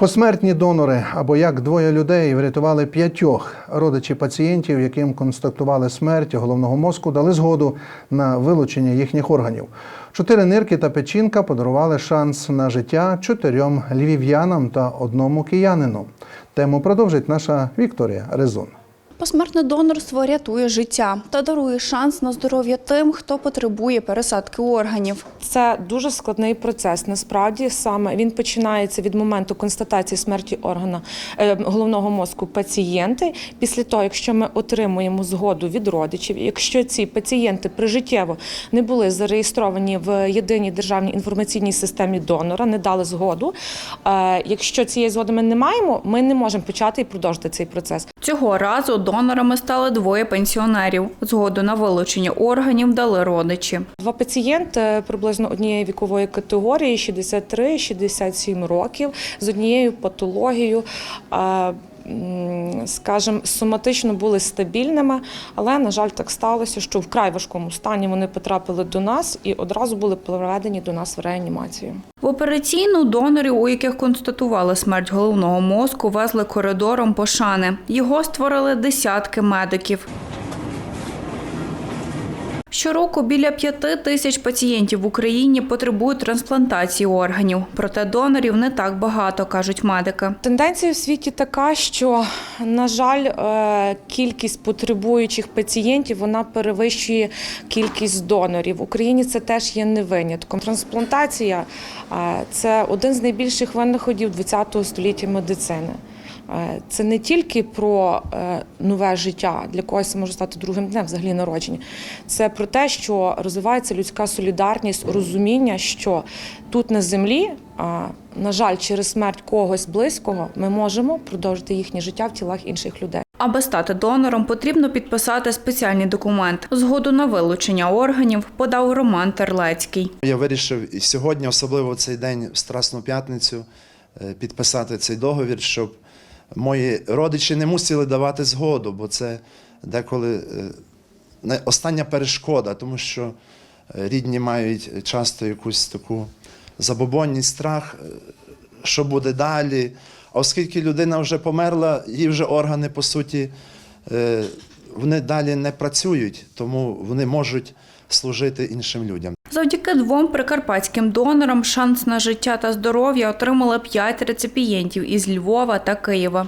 Посмертні донори або як двоє людей врятували п'ятьох родичі пацієнтів, яким констатували смерть головного мозку, дали згоду на вилучення їхніх органів. Чотири нирки та печінка подарували шанс на життя чотирьом львів'янам та одному киянину. Тему продовжить наша Вікторія Резун. Посмертне донорство рятує життя та дарує шанс на здоров'я тим, хто потребує пересадки органів. Це дуже складний процес. Насправді саме він починається від моменту констатації смерті органа е, головного мозку пацієнти. Після того, якщо ми отримуємо згоду від родичів, якщо ці пацієнти прижиттєво не були зареєстровані в єдиній державній інформаційній системі донора, не дали згоду. е, Якщо цієї згоди ми не маємо, ми не можемо почати і продовжити цей процес. Цього разу донорами стали двоє пенсіонерів. Згоду на вилучення органів дали родичі. Два пацієнти приблизно однієї вікової категорії 63-67 років з однією патологією. Скажімо, соматично були стабільними, але на жаль, так сталося, що в край важкому стані вони потрапили до нас і одразу були проведені до нас в реанімацію. В операційну донорів, у яких констатували смерть головного мозку, везли коридором пошани. Його створили десятки медиків. Щороку біля п'яти тисяч пацієнтів в Україні потребують трансплантації органів. Проте донорів не так багато, кажуть медики. Тенденція в світі така, що, на жаль, е, кількість потребуючих пацієнтів вона перевищує кількість донорів. В Україні це теж є не винятком. Трансплантація е, це один з найбільших винаходів ХХ століття медицини. Е, Це не тільки про нове життя, для когось це може стати другим днем взагалі народження. Це про те, що розвивається людська солідарність, розуміння, що тут на землі, а, на жаль, через смерть когось близького, ми можемо продовжити їхнє життя в тілах інших людей. Аби стати донором, потрібно підписати спеціальний документ. Згоду на вилучення органів подав Роман Терлецький. Я вирішив і сьогодні, особливо в цей день, в Страсну п'ятницю, е, підписати цей договір, щоб мої родичі не мусили давати згоду, бо це деколи е, остання перешкода, тому що е, рідні мають часто якусь таку забобонність, страх, е, що буде далі. А оскільки людина вже померла, її вже органи, по суті, е, вони далі не працюють, тому вони можуть служити іншим людям. Завдяки двом прикарпатським донорам шанс на життя та здоров'я отримали п'ять реципієнтів із Львова та Києва.